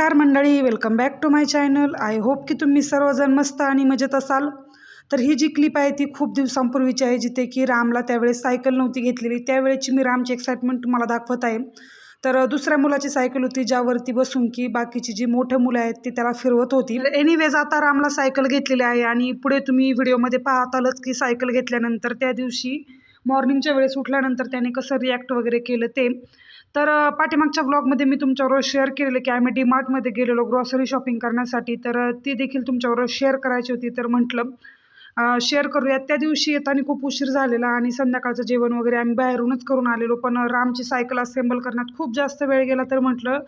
नमस्कार मंडळी welcome back to my channel I hope की तुम्ही सर्वजण मस्त आणि मजेत असाल. तर ही जी क्लिप आहे ती खूप दिवसांपूर्वीची आहे जिथे की रामला त्यावेळेस सायकल नव्हती घेतलेली. त्यावेळेची मी रामची एक्साइटमेंट तुम्हाला दाखवत आहे. तर दुसऱ्या मुलाची सायकल होती ज्यावरती बसून की बाकीची जी मोठे मुलं आहेत ती त्याला फिरवत होती. एनिवेज आता रामला सायकल घेतलेली आहे आणि पुढे तुम्ही व्हिडिओमध्ये पाहतालच की सायकल घेतल्यानंतर त्या दिवशी मॉर्निंगच्या वेळेस उठल्यानंतर त्याने कसं रिॲक्ट वगैरे केलं ते. तर पाठीमागच्या व्लॉगमध्ये मी तुमच्याबरोबर शेअर केलेलं की आम्ही डीमार्टमध्ये गेलेलो ग्रॉसरी शॉपिंग करण्यासाठी. तर ती देखील तुमच्याबरोबर शेअर करायची होती. तर म्हटलं शेअर करूयात त्या दिवशी येताना खूप उशीर झालेला आणि संध्याकाळचं जेवण वगैरे आम्ही बाहेरूनच करून आलेलो. पण रामची सायकल असेंबल करण्यात खूप जास्त वेळ गेला. तर म्हटलं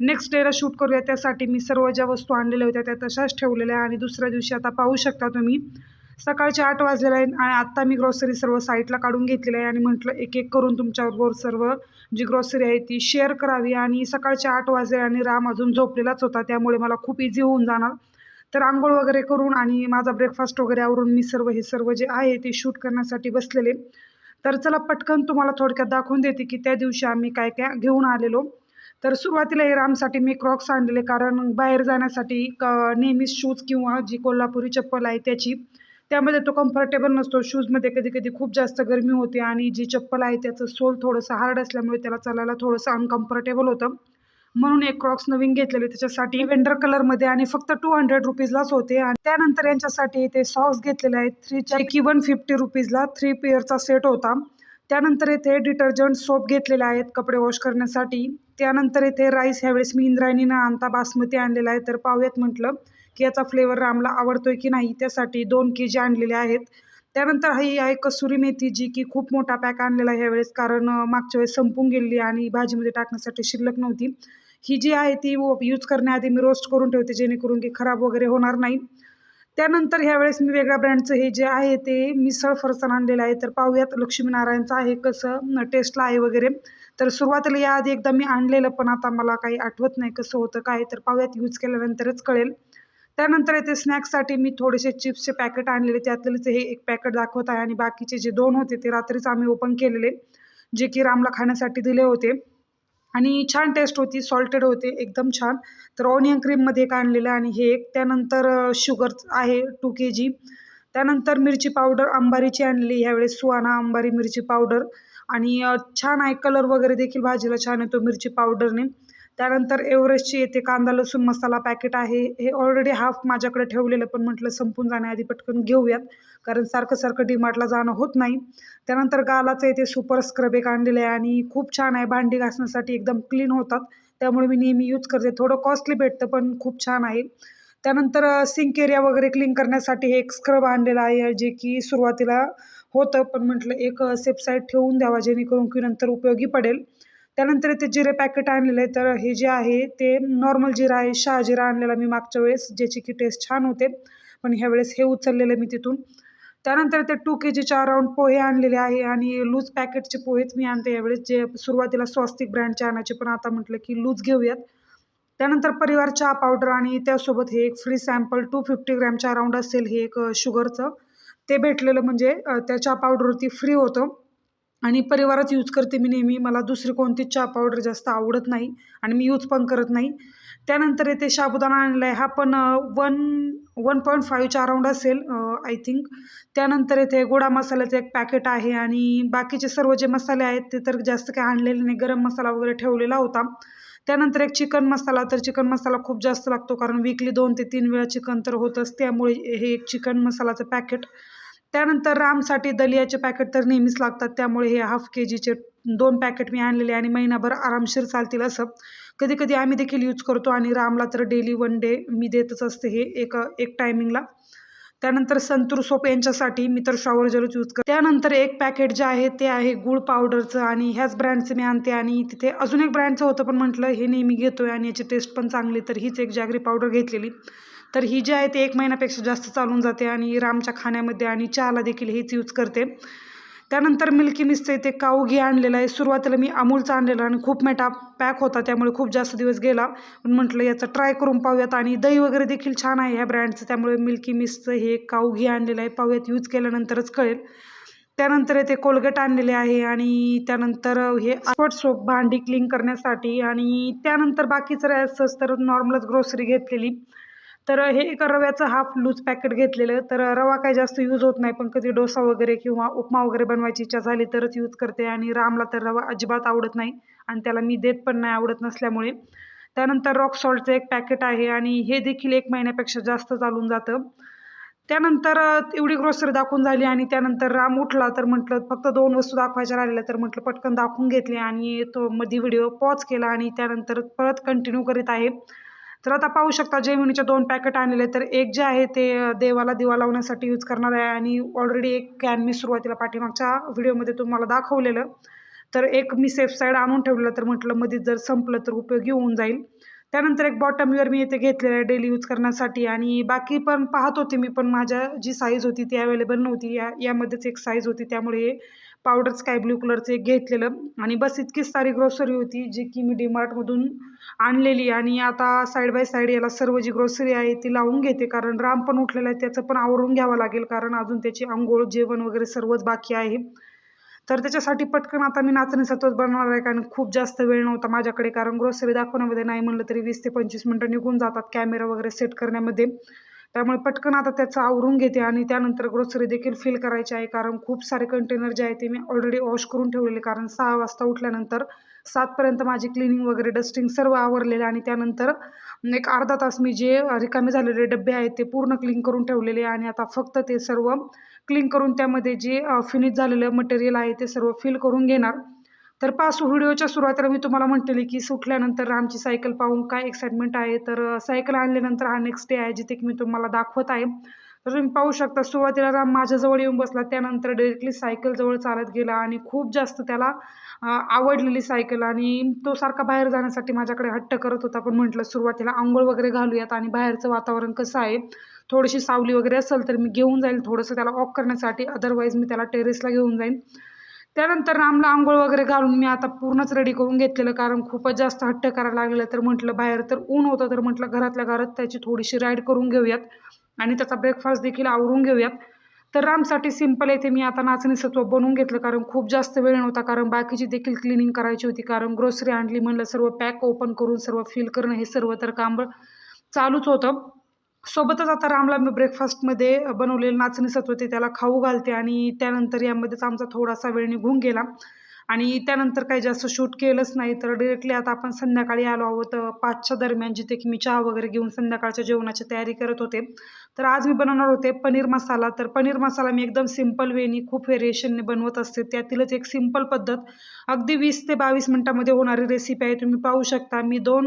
नेक्स्ट डेला शूट करूया. त्यासाठी मी सर्व ज्या वस्तू आणलेल्या होत्या त्या तशाच ठेवलेल्या आणि दुसऱ्या दिवशी आता पाहू शकता तुम्ही सकाळचे आठ वाजलेले आहेत आणि आत्ता मी ग्रॉसरी सर्व साईटला काढून घेतलेलं आहे. आणि म्हटलं एक एक करून तुमच्याबरोबर सर्व जी ग्रॉसरी आहे ती शेअर करावी आणि सकाळच्या आठ वाजले आणि राम अजून झोपलेलाच होता त्यामुळे मला खूप इझी होऊन जाणार. तर आंघोळ वगैरे करून आणि माझा ब्रेकफास्ट वगैरे आवरून मी सर्व हे सर्व जे आहे ते शूट करण्यासाठी बसलेले. तर चला पटकन तुम्हाला थोडक्यात दाखवून देते की त्या दिवशी आम्ही काय काय घेऊन आलेलो. तर सुरुवातीला हे रामसाठी मी क्रॉक्स आणलेले कारण बाहेर जाण्यासाठी क नेहमीच शूज किंवा जी कोल्हापुरी चप्पल आहे त्याची त्यामध्ये तो कम्फर्टेबल नसतो. शूजमध्ये कधी कधी खूप जास्त गरमी होते आणि जी चप्पल आहे त्याचं सोल थोडंसं हार्ड असल्यामुळे त्याला चालायला थोडंसं अनकम्फर्टेबल होतं. म्हणून एक क्रॉक्स नवीन घेतलेले त्याच्यासाठी वेंडर कलरमध्ये आणि फक्त टू हंड्रेड रुपीजलाच होते. आणि त्यानंतर यांच्यासाठी ते सॉक्स घेतलेले आहेत. थ्रीच्या की वन फिफ्टी रुपीजला थ्री पेअरचा सेट होता. त्यानंतर येथे डिटर्जंट सोप घेतलेले आहेत कपडे वॉश करण्यासाठी. त्यानंतर येथे राईस ह्यावेळेस मी इंद्रायणीनं आणता बासमती आणलेला आहे. तर पाहूयात म्हटलं याचा फ्लेवर रामला आवडतोय की नाही त्यासाठी दोन के जी आणलेले आहेत. त्यानंतर ही आहे कसुरी मेथी जी की खूप मोठा पॅक आणलेला आहे ह्यावेळेस कारण मागच्या वेळेस संपून गेलेली आणि भाजीमध्ये टाकण्यासाठी शिल्लक नव्हती. ही जी आहे ती यूज करण्याआधी मी रोस्ट करून ठेवते जेणेकरून की खराब वगैरे होणार नाही. त्यानंतर ह्यावेळेस मी वेगळ्या ब्रँडचं हे जे आहे ते मिसळ फरसाण आणलेलं आहे. तर पाहूयात लक्ष्मीनारायणचं आहे कसं टेस्टला आहे वगैरे. तर सुरुवातीला याआधी एकदा मी आणलेलं पण आता मला काही आठवत नाही कसं होतं काय तर पाहूयात यूज केल्यानंतरच कळेल. त्यानंतर येथे स्नॅक्ससाठी मी थोडेसे चिप्सचे पॅकेट आणलेले त्यातलेच हे एक पॅकेट दाखवत आहे आणि बाकीचे जे दोन होते ते रात्रीच आम्ही ओपन केलेले जे की रामला खाण्यासाठी दिले होते. आणि छान टेस्ट होती सॉल्टेड होते एकदम छान. तर ऑनियन क्रीममध्ये एक आणलेलं आणि हे एक. त्यानंतर शुगर आहे टू के जी त्यानंतर मिरची पावडर अंबारीची आणली ह्यावेळेस सुहाना अंबारी मिरची पावडर आणि छान आहे कलर वगैरे देखील भाजीला छान येतो मिरची पावडरने त्यानंतर एव्हरेस्टची येते कांदा लसूण मसाला पॅकेट आहे. हे ऑलरेडी हाफ माझ्याकडे ठेवलेलं पण म्हटलं संपून जाण्याआधी पटकन घेऊयात. कारण सारखं सारखं डीमार्टला जाणं होत नाही. त्यानंतर गालाचं येते सुपर स्क्रब एक आणलेलं आहे आणि खूप छान आहे. भांडी घासण्यासाठी एकदम क्लीन होतात. त्यामुळे मी नेहमी यूज करते. थोडं कॉस्टली भेटतं पण खूप छान आहे. त्यानंतर सिंक एरिया वगैरे क्लीन करण्यासाठी हे एक स्क्रब आणलेलं आहे जे की सुरुवातीला होतं. पण म्हटलं एक सेफ साईड ठेवून द्यावा जेणेकरून की नंतर उपयोगी पडेल. त्यानंतर ते जिरे पॅकेट आणलेलं आहे तर हे जे आहे ते नॉर्मल जिरा आहे. शहाजिरा आणलेला मी मागच्या वेळेस ज्याची की टेस्ट छान होते. पण ह्यावेळेस हे उचललेलं मी तिथून. त्यानंतर ते टू के जीच्या अराउंड पोहे आणलेले आहे आणि लूज पॅकेटचे पोहेच मी आणते यावेळेस जे सुरुवातीला स्वस्तिक ब्रँडचे आणायचे. पण आता म्हटलं की लूज घेऊयात. त्यानंतर परिवार चहा पावडर आणि त्यासोबत हे एक फ्री सॅम्पल टू फिफ्टी ग्रॅमच्या अराउंड असेल हे एक शुगरचं ते भेटलेलं म्हणजे त्या चहा पावडरवरती फ्री होतं. आणि परिवारात यूज करते मी नेहमी. मला दुसरी कोणतीच चहा पावडर जास्त आवडत नाही आणि मी यूज पण करत नाही. त्यानंतर येथे साबुदाणा आणला आहे हा पण वन वन पॉईंट फाईव्हच्या अराउंड असेल आय थिंक त्यानंतर येथे गोडा मसाल्याचं एक पॅकेट आहे आणि बाकीचे सर्व जे मसाले आहेत ते तर जास्त काही आणलेले नाही. गरम मसाला वगैरे ठेवलेला होता. त्यानंतर एक चिकन मसाला तर चिकन मसाला खूप जास्त लागतो कारण वीकली दोन ते तीन वेळा चिकन तर होतंच. त्यामुळे हे एक चिकन मसालाचं पॅकेट त्यानंतर रामसाठी दलियाचे पॅकेट तर नेहमीच लागतात. त्यामुळे हे हाफ के जीचे दोन पॅकेट मी आणलेले आणि महिनाभर आरामशीर चालतील असं. कधी कधी आम्ही देखील यूज करतो आणि रामला तर डेली वन डे मी देतच असते हे एक एक टायमिंगला त्यानंतर संतूर सोप यांच्यासाठी मी तर शॉवर जेलच यूज करते त्यानंतर एक पॅकेट जे आहे ते आहे गुळ पावडरचं आणि ह्याच ब्रँडचं मी आणते आणि तिथे अजून एक ब्रँडचं होतं पण म्हटलं हे नेहमी घेतोय आणि याची टेस्ट पण चांगली तर हीच एक जागरी पावडर घेतलेली. तर ही जी आहे ते एक महिन्यापेक्षा जास्त चालून जाते आणि रामच्या खाण्यामध्ये आणि चहाला देखील हेच यूज करते. त्यानंतर मिल्की मिसचं इथे काऊ घी आणलेलं आहे. सुरुवातीला मी अमूलचा आणलेला आणि खूप मोठा पॅक होता त्यामुळे खूप जास्त दिवस गेला. पण म्हटलं याचं ट्राय करून पाहूयात. आणि दही वगैरे देखील छान आहे ह्या ब्रँडचं त्यामुळे मिल्की मिसचं हे काऊ घी आणलेलं आहे. पाहूयात यूज केल्यानंतरच कळेल. त्यानंतर येथे कोलगेट आणलेले आहे आणि त्यानंतर हे स्पॉट सोप भांडी क्लीन करण्यासाठी आणि त्यानंतर बाकीचं असंच तर नॉर्मलच ग्रोसरी घेतलेली. तर हे एक रव्याचं हाफ लूज पॅकेट घेतलेलं तर रवा काही जास्त यूज होत नाही पण कधी डोसा वगैरे किंवा उपमा वगैरे बनवायची इच्छा झाली तरच यूज करते आणि रामला तर रवा अजिबात आवडत नाही आणि त्याला मी देत पण नाही आवडत नसल्यामुळे. त्यानंतर रॉक सॉल्टचं एक पॅकेट आहे आणि हे देखील एक महिन्यापेक्षा जास्त चालून जातं. त्यानंतर एवढी ग्रोसरी दाखवून झाली आणि त्यानंतर राम उठला तर म्हटलं फक्त दोन वस्तू दाखवायच्या राहिल्या तर म्हटलं पटकन दाखवून घेतली आणि तो मध्ये व्हिडिओ पॉज केला आणि त्यानंतर परत कंटिन्यू करीत आहे. तर आता पाहू शकता जेमिनीचे दोन पॅकेट आणलेले तर एक जे आहे ते देवाला दिवा लावण्यासाठी यूज करणार आहे आणि ऑलरेडी एक कॅन मी सुरुवातीला पाठीमागच्या व्हिडिओमध्ये तुम्हाला दाखवलेलं. तर एक मी सेफ साईड आणून ठेवलेलं तर म्हटलं मध्ये जर संपलं तर उपयोगी होऊन जाईल. त्यानंतर एक बॉटम वेअर मी इथे घेतलेलं आहे डेली यूज करण्यासाठी आणि बाकी पण पाहत होते मी पण माझ्या जी साईज होती ती अवेलेबल नव्हती. या यामध्येच एक साईज होती त्यामुळे पावडर स्काय ब्ल्यू कलरचं एक घेतलेलं. आणि बस इतकीच सारी ग्रोसरी होती जी की मी डीमार्टमधून आणलेली. आणि आता साईड बाय साईड याला सर्व जी ग्रोसरी आहे ती लावून घेते. कारण राम पण उठलेलं आहे त्याचं पण आवरून घ्यावं लागेल. कारण अजून त्याची आंघोळ जेवण वगैरे सर्वच बाकी आहे. तर त्याच्यासाठी पटकन आता मी नाचणी सत्वच बनवणार आहे कारण खूप जास्त वेळ नव्हता माझ्याकडे. कारण ग्रोसरी दाखवण्यामध्ये नाही म्हणलं तरी वीस ते पंचवीस मिनटं निघून जातात कॅमेरा वगैरे सेट करण्यामध्ये. त्यामुळे पटकन आता त्याचं आवरून घेते आणि त्यानंतर ग्रोसरी देखील फिल करायची आहे. कारण खूप सारे कंटेनर जे आहे ते मी ऑलरेडी वॉश करून ठेवलेले. कारण सहा वाजता उठल्यानंतर सातपर्यंत माझी क्लिनिंग वगैरे डस्टिंग सर्व आवरलेलं आणि त्यानंतर एक अर्धा तास मी जे रिकामे झालेले डबे आहेत ते पूर्ण क्लीन करून ठेवलेले आणि आता फक्त ते सर्व क्लीन करून त्यामध्ये जे फिनिश झालेलं मटेरियल आहे ते सर्व फिल करून घेणार. तर पास व्हिडिओच्या सुरुवातीला मी तुम्हाला म्हटलेली की सुटल्यानंतर रामची सायकल पाहून काय एक्साइटमेंट आहे तर सायकल आणल्यानंतर हा नेक्स्ट डे आहे जिथे की मी तुम्हाला दाखवत आहे. तर तुम्ही पाहू शकता सुरुवातीला राम माझ्याजवळ येऊन बसला त्यानंतर डायरेक्टली सायकलजवळ चालत गेला आणि खूप जास्त त्याला आवडलेली सायकल आणि तो सारखा बाहेर जाण्यासाठी माझ्याकडे हट्ट करत होता. पण म्हटलं सुरुवातीला आंघोळ वगैरे घालूयात आणि बाहेरचं वातावरण कसं आहे थोडीशी सावली वगैरे असेल तर मी घेऊन जाईल थोडंसं त्याला ऑफ करण्यासाठी. अदरवाईज मी त्याला टेरेसला घेऊन जाईन. त्यानंतर रामला आंघोळ वगैरे घालून मी आता पूर्णच रेडी करून घेतलेलं कारण खूपच जास्त हट्ट करायला लागलेलं. तर म्हटलं बाहेर तर ऊन होतं तर म्हटलं घरातल्या घरात त्याची थोडीशी राईड करून घेऊयात आणि त्याचा ब्रेकफास्ट देखील आवरून घेऊयात. तर रामसाठी सिंपल येते मी आता नाचणी सत्व बनवून घेतलं कारण खूप जास्त वेळ नव्हता कारण बाकीची देखील क्लिनिंग करायची होती कारण ग्रोसरी आणली म्हणलं सर्व पॅक ओपन करून सर्व फिल करणं हे सर्व तर काम चालूच होतं. सोबतच आता रामला मी ब्रेकफास्टमध्ये बनवलेलं नाचणी सत्व ते त्याला खाऊ घालते आणि त्यानंतर यामध्येच आमचा थोडासा वेळ निघून गेला. आणि त्यानंतर काही जास्त शूट केलंच नाही तर डिरेक्टली आता आपण संध्याकाळी आलो आहोत पाचच्या दरम्यान जिथे की मी चहा वगैरे घेऊन संध्याकाळच्या जेवणाची तयारी करत होते. तर आज मी बनवणार होते पनीर मसाला. तर पनीर मसाला मी एकदम सिंपल वेनी खूप व्हेरिएशनने बनवत असते. त्यातीलच एक सिंपल पद्धत. अगदी वीस ते बावीस मिनटामध्ये होणारी रेसिपी आहे तुम्ही पाहू शकता. मी दोन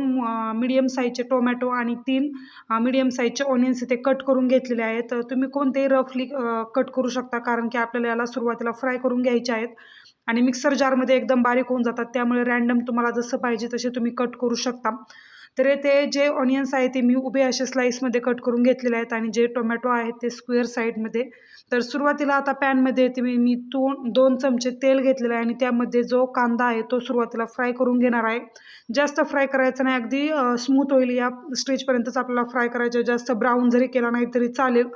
मिडियम साईजचे टोमॅटो आणि तीन मिडियम साईजचे ऑनियन्स इथे कट करून घेतलेले आहेत. तुम्ही कोणतेही रफली कट करू शकता कारण की आपल्याला याला सुरुवातीला फ्राय करून घ्यायचे आहेत. आणि मिक्सर जारमध्ये एकदम बारीक होऊन जातात. त्यामुळे रँडम तुम्हाला जसं पाहिजे तसे तुम्ही कट करू शकता. तर ते जे ऑनियन्स आहे ते मी उभे असे स्लाईसमध्ये कट करून घेतलेले आहेत आणि जे टोमॅटो आहेत ते स्क्वेअर साईडमध्ये तर सुरुवातीला आता पॅनमध्ये ते मी मी तो दोन चमचे तेल घेतलेलं आहे आणि त्यामध्ये जो कांदा आहे तो सुरुवातीला फ्राय करून घेणार आहे. जास्त फ्राय करायचं नाही. अगदी स्मूथ होईल या स्टेजपर्यंतच आपल्याला फ्राय करायचं जास्त ब्राऊन जरी केला नाही तरी चालेल.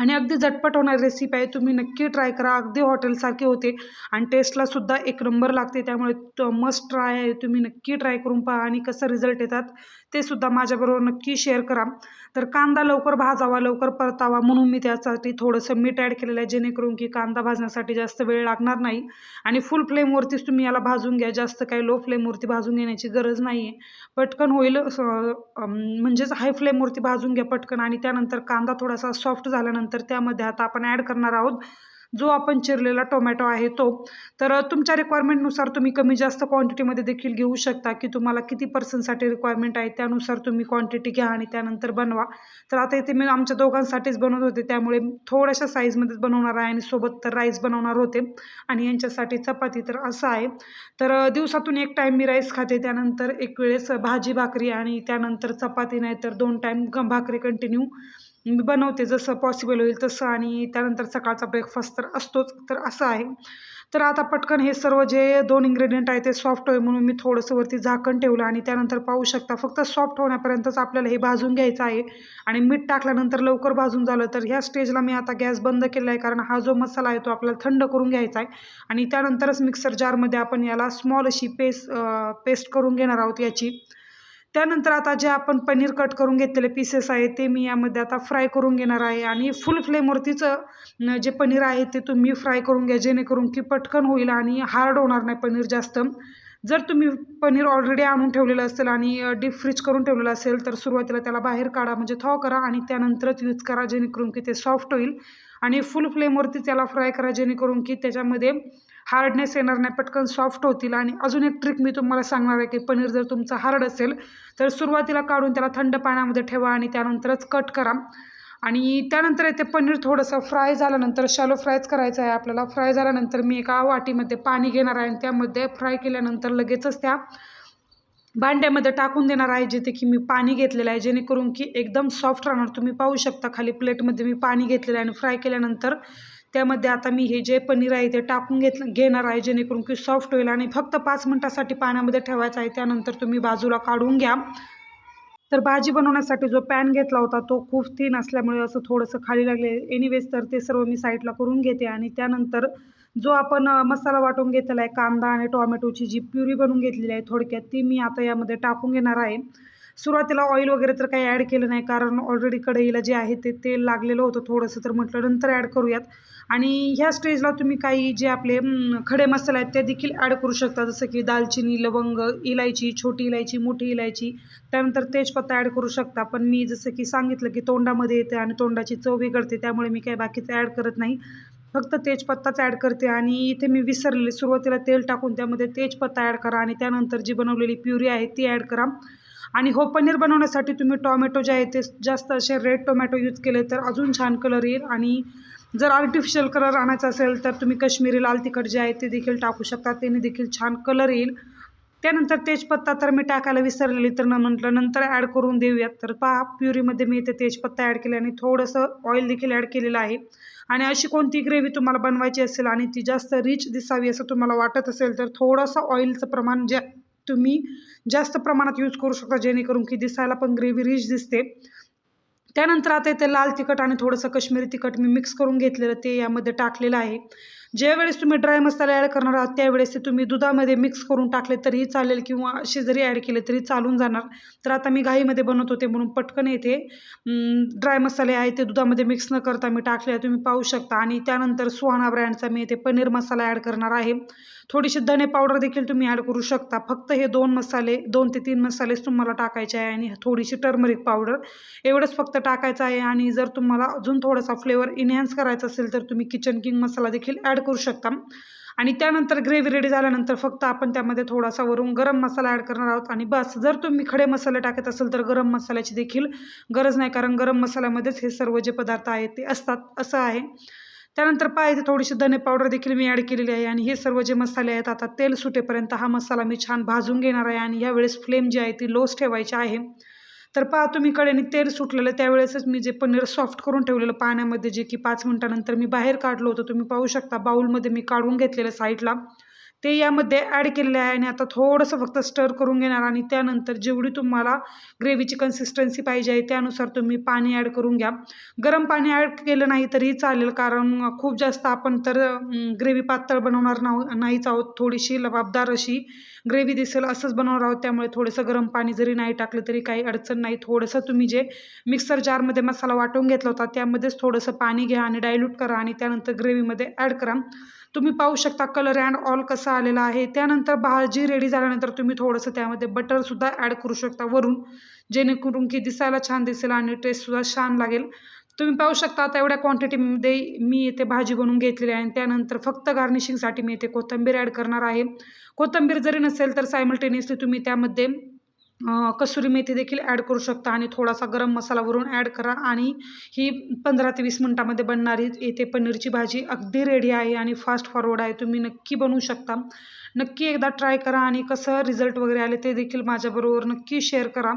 आणि अगदी झटपट होणारी रेसिपी आहे. तुम्ही नक्की ट्राय करा. अगदी हॉटेलसारखे होते. आणि टेस्टलासुद्धा एक नंबर लागते. त्यामुळे मस्ट ट्राय आहे. तुम्ही नक्की ट्राय करून पहा. आणि कसं रिझल्ट येतात ते सुद्धा माझ्याबरोबर नक्की शेअर करा. तर कांदा लवकर भाजावा लवकर परतावा म्हणून मी त्यासाठी थोडंसं मीठ ॲड केलेलं आहे. जेणेकरून की कांदा भाजण्यासाठी जास्त वेळ लागणार नाही. आणि फुल फ्लेमवरतीच तुम्ही याला भाजून घ्या. जास्त काही लो फ्लेमवरती भाजून घेण्याची गरज नाही आहे पटकन होईल म्हणजेच हाय फ्लेमवरती भाजून घ्या पटकन. आणि त्यानंतर कांदा थोडासा सॉफ्ट झाल्यानंतर त्यामध्ये आता आपण ॲड करणार आहोत. जो आपण चिरलेला टोमॅटो आहे तो. तर तुमच्या रिक्वायरमेंटनुसार तुम्ही कमी जास्त क्वांटिटीमध्ये देखील घेऊ शकता की तुम्हाला किती पर्सनसाठी रिक्वायरमेंट आहे त्यानुसार तुम्ही क्वांटिटी घ्या आणि त्यानंतर बनवा. तर आता इथे मी आमच्या दोघांसाठीच बनवत होते त्यामुळे थोड्याशा साईजमध्येच बनवणार आहे आणि सोबत तर राईस बनवणार होते. आणि यांच्यासाठी चपाती तर असं आहे. तर दिवसातून एक टाईम मी राईस खाते त्यानंतर एक वेळेस भाजी भाकरी आणि त्यानंतर चपाती नाही तर दोन टाईम भाकरी कंटिन्यू मी बनवते जसं पॉसिबल होईल तसं. आणि त्यानंतर सकाळचा ब्रेकफास्ट तर असतोच तर असं आहे. तर आता पटकन हे सर्व जे दोन इन्ग्रेडियंट आहे ते सॉफ्ट होईल म्हणून मी थोडंसं वरती झाकण ठेवलं आणि त्यानंतर पाहू शकता फक्त सॉफ्ट होण्यापर्यंतच आपल्याला हे भाजून घ्यायचं आहे. आणि मीठ टाकल्यानंतर लवकर भाजून झालं तर ह्या स्टेजला मी आता गॅस बंद केला आहे कारण हा जो मसाला आहे तो आपल्याला थंड करून घ्यायचा आहे. आणि त्यानंतरच मिक्सर जारमध्ये आपण याला स्मॉल अशी पेस्ट पेस्ट करून घेणार आहोत याची. त्यानंतर आता जे आपण पनीर कट करून घेतलेले पीसेस आहे ते मी यामध्ये आता फ्राय करून घेणार आहे. आणि फुल फ्लेमवरतीचं जे पनीर आहे ते तुम्ही फ्राय करून घ्या जेणेकरून की पटकन होईल आणि हार्ड होणार नाही पनीर जास्त. जर तुम्ही पनीर ऑलरेडी आणून ठेवलेलं असेल आणि डीप फ्रीज करून ठेवलेलं असेल तर सुरुवातीला त्याला बाहेर काढा म्हणजे थॉ करा आणि त्यानंतरच यूज करा जेणेकरून की ते सॉफ्ट होईल. आणि फुल फ्लेमवरती त्याला फ्राय करा जेणेकरून की त्याच्यामध्ये हार्डनेस येणार नाही पटकन सॉफ्ट होतील. आणि अजून एक ट्रिक मी तुम्हाला सांगणार आहे की पनीर जर तुमचं हार्ड असेल तर सुरुवातीला काढून त्याला थंड पाण्यामध्ये ठेवा आणि त्यानंतरच कट करा. आणि त्यानंतर येते पनीर थोडंसं फ्राय झाल्यानंतर शॅलो फ्रायच करायचं आहे आपल्याला. फ्राय झाल्यानंतर मी एका वाटीमध्ये पाणी घेणार आहे आणि त्यामध्ये फ्राय केल्यानंतर लगेचच त्या भांड्यामध्ये टाकून देणार आहे जिथे की मी पाणी घेतलेलं आहे. जेणेकरून की एकदम सॉफ्ट राहणार. तुम्ही पाहू शकता खाली प्लेटमध्ये मी पाणी घेतलेलं आहे आणि फ्राय केल्यानंतर त्यामध्ये आता मी हे जे पनीर आहे ते टाकून घेत घेणार आहे जेणेकरून की सॉफ्ट होईल आणि फक्त पाच मिनटासाठी पाण्यामध्ये ठेवायचं आहे. त्यानंतर तुम्ही बाजूला काढून घ्या. तर भाजी बनवण्यासाठी जो पॅन घेतला होता तो खूप थीन असल्यामुळे असं थोडंसं खाली लागले. एनिवेज तर ते सर्व मी साईडला करून घेते आणि त्यानंतर जो आपण मसाला वाटून घेतलेला आहे कांदा आणि टोमॅटोची जी प्युरी बनवून घेतलेली आहे थोडक्यात ती मी आता यामध्ये टाकून घेणार आहे. सुरुवातीला ऑइल वगैरे तर काही ॲड केलं नाही. कारण ऑलरेडी कढईला जे आहे ते तेल लागलेलं होतं थोडंसं तर म्हटलं नंतर ॲड करूयात. आणि ह्या स्टेजला तुम्ही काही जे आपले खडे मसाले आहेत ते देखील ॲड करू शकता. जसं की दालचिनी लवंग इलायची छोटी इलायची मोठी इलायची त्यानंतर तेजपत्ता ॲड करू शकता. पण मी जसं की सांगितलं की तोंडामध्ये येते आणि तोंडाची चव बिघडते त्यामुळे मी काही बाकीचं ॲड करत नाही. फक्त तेजपत्ताच ॲड करते आणि इथे मी विसरलेले सुरुवातीला तेल टाकून त्यामध्ये तेजपत्ता ॲड करा आणि त्यानंतर जी बनवलेली प्युरी आहे ती ॲड करा. आणि हो पनीर बनवण्यासाठी तुम्ही टॉमॅटो जे आहे ते जास्त असे रेड टोमॅटो यूज केले तर अजून छान कलर येईल. आणि जर आर्टिफिशियल कलर आणायचा असेल तर तुम्ही कश्मीरी लाल तिखट जे आहे ते देखील टाकू शकता. त्याने देखील छान कलर येईल. त्यानंतर तेजपत्ता तर मी टाकायला विसरलेली तर न म्हटलं नंतर ॲड करून देऊयात. तर पहा प्युरीमध्ये मी इथे तेजपत्ता ॲड केले आणि थोडंसं ऑइल देखील ॲड केलेलं आहे. आणि अशी कोणती ग्रेव्ही तुम्हाला बनवायची असेल आणि ती जास्त रिच दिसावी असं तुम्हाला वाटत असेल तर थोडंसं ऑइलचं प्रमाण जे तुम्ही जास्त प्रमाणात यूज करू शकता जेणेकरून की दिसायला पण ग्रेव्ही रिच दिसते. त्यानंतर आता इथे लाल तिखट आणि थोडंसं कश्मीरी तिखट मी मिक्स करून घेतलेलं ते यामध्ये टाकलेलं आहे. ज्यावेळेस तुम्ही ड्राय मसाला ॲड करणार आहात त्यावेळेस ते तुम्ही दुधामध्ये मिक्स करून टाकले तरीही चालेल किंवा असे जरी ॲड केले तरी चालून जाणार. तर आता मी घाईमध्ये बनवत होते म्हणून पटकन येते. ड्राय मसाले आहे ते दुधामध्ये मिक्स न करता मी टाकले तुम्ही पाहू शकता. आणि त्यानंतर सुहाना ब्रँडचा मी इथे पनीर मसाला ॲड करणार आहे. थोडीशी धने पावडर देखील तुम्ही ॲड करू शकता. फक्त हे दोन मसाले दोन ते तीन मसालेच तुम्हाला टाकायचे आहे आणि थोडीशी टर्मरिक पावडर एवढंच फक्त टाकायचं आहे आणि जर तुम्हाला अजून थोडासा फ्लेवर इन्हॅन्स करायचा असेल तर तुम्ही किचन किंग मसाला देखील ॲड करू शकता. आणि त्यानंतर ग्रेव्ही रेडी झाल्यानंतर फक्त आपण त्यामध्ये थोडासा वरून गरम मसाला ॲड करणार आहोत. आणि बस जर तुम्ही खडे मसाले टाकत असेल तर गरम मसाल्याची देखील गरज नाही कारण गरम मसाल्यामध्येच हे सर्व जे पदार्थ आहेत ते असतात असं आहे. त्यानंतर पाहिजे थोडीशी धने पावडर देखील मी ॲड केलेली आहे. आणि हे सर्व जे मसाले आहेत आता तेल सुटेपर्यंत हा मसाला मी छान भाजून घेणार आहे. आणि यावेळेस फ्लेम जी आहे ती लोच ठेवायची आहे. तर पहा तुम्ही कडेने तेल सुटलेलं त्यावेळेसच मी जे पनीर सॉफ्ट करून ठेवलेलं पाण्यामध्ये जे की पाच मिनटानंतर मी बाहेर काढलं होतं तुम्ही पाहू शकता बाऊलमध्ये मी काढून घेतलेलं साईडला ते यामध्ये ॲड केलेले आहे आणि आता थोडंसं फक्त स्टर करून घेणार आणि त्यानंतर जेवढी तुम्हाला ग्रेव्हीची कन्सिस्टन्सी पाहिजे आहे त्यानुसार तुम्ही पाणी ॲड करून घ्या. गरम पाणी ॲड केलं नाही तरी चालेल कारण खूप जास्त आपण तर ग्रेव्ही पातळ बनवणार नाव नाहीच आहोत. थोडीशी लबाबदार अशी ग्रेव्ही दिसेल असंच बनवणार आहोत. त्यामुळे थोडंसं गरम पाणी जरी नाही टाकलं तरी काही अडचण नाही. थोडंसं तुम्ही जे मिक्सर जारमध्ये मसाला वाटून घेतला होता त्यामध्येच थोडंसं पाणी घ्या आणि डायल्यूट करा आणि त्यानंतर ग्रेव्हीमध्ये ॲड करा. तुम्ही पाहू शकता कलर अँड ऑल कसा आलेला आहे. त्यानंतर भाजी रेडी झाल्यानंतर तुम्ही थोडंसं त्यामध्ये बटरसुद्धा ॲड करू शकता वरून. जेणेकरून की दिसायला छान दिसेल आणि टेस्टसुद्धा छान लागेल. तुम्ही पाहू शकता आता एवढ्या क्वांटिटीमध्ये मी येथे भाजी बनवून घेतलेली आहे आणि त्यानंतर फक्त गार्निशिंगसाठी मी येथे कोथिंबीर ॲड करणार आहे. कोथिंबीर जरी नसेल तर सायमल्टेनियसली तुम्ही त्यामध्ये कसुरी मेथी देखील ॲड करू शकता आणि थोडासा गरम मसाला वरून ॲड करा. आणि ही पंधरा ते वीस मिनटामध्ये बनणारी येथे पनीरची भाजी अगदी रेडी आहे आणि फास्ट फॉरवर्ड आहे. तुम्ही नक्की बनवू शकता. नक्की एकदा ट्राय करा आणि कसं रिझल्ट वगैरे आले ते देखील माझ्याबरोबर नक्की शेअर करा.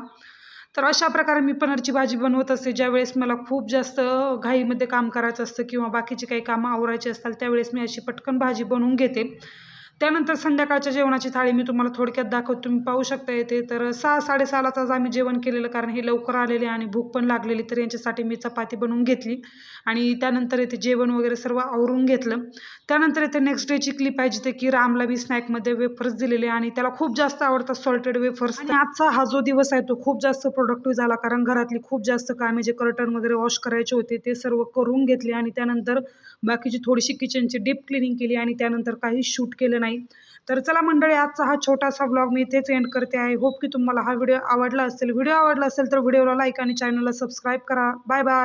तर अशा प्रकारे मी पनीरची भाजी बनवत असते. ज्यावेळेस मला खूप जास्त घाईमध्ये काम करायचं असतं किंवा बाकीची काही कामं आवरायची असतात त्यावेळेस मी अशी पटकन भाजी बनवून घेते. त्यानंतर संध्याकाळच्या जेवणाची थाळी मी तुम्हाला थोडक्यात दाखवत. तुम्ही पाहू शकता येते तर सहा साडेसहालाच आज आम्ही जेवण केलेलं कारण हे लवकर आलेले आणि भूक पण लागलेली तर यांच्यासाठी मी चपाती बनवून घेतली. आणि त्यानंतर येथे जेवण वगैरे सर्व आवरून घेतलं. त्यानंतर येथे नेक्स्ट डेची क्लिप आहे जिथे की रामला मी स्नॅकमध्ये वेफर्स दिलेले आणि त्याला खूप जास्त आवडतात सॉल्टेड वेफर्स आणि आजचा हा जो दिवस आहे तो खूप जास्त प्रोडक्टिव्ह झाला कारण घरातली खूप जास्त कामे जे कर्टन वगैरे वॉश करायचे होते ते सर्व करून घेतले आणि त्यानंतर बाकीची थोडीशी किचनची डीप क्लिनिंग केली आणि त्यानंतर काही शूट केलं नाही तर चला मंडळी आजचा हा छोटासा ब्लॉग मी इथेच एंड करते आहे. होप की तुम्हाला हा व्हिडिओ आवडला असेल. व्हिडिओ आवडला असेल तर व्हिडिओला लाईक आणि चॅनलला सबस्क्राईब करा. Bye bye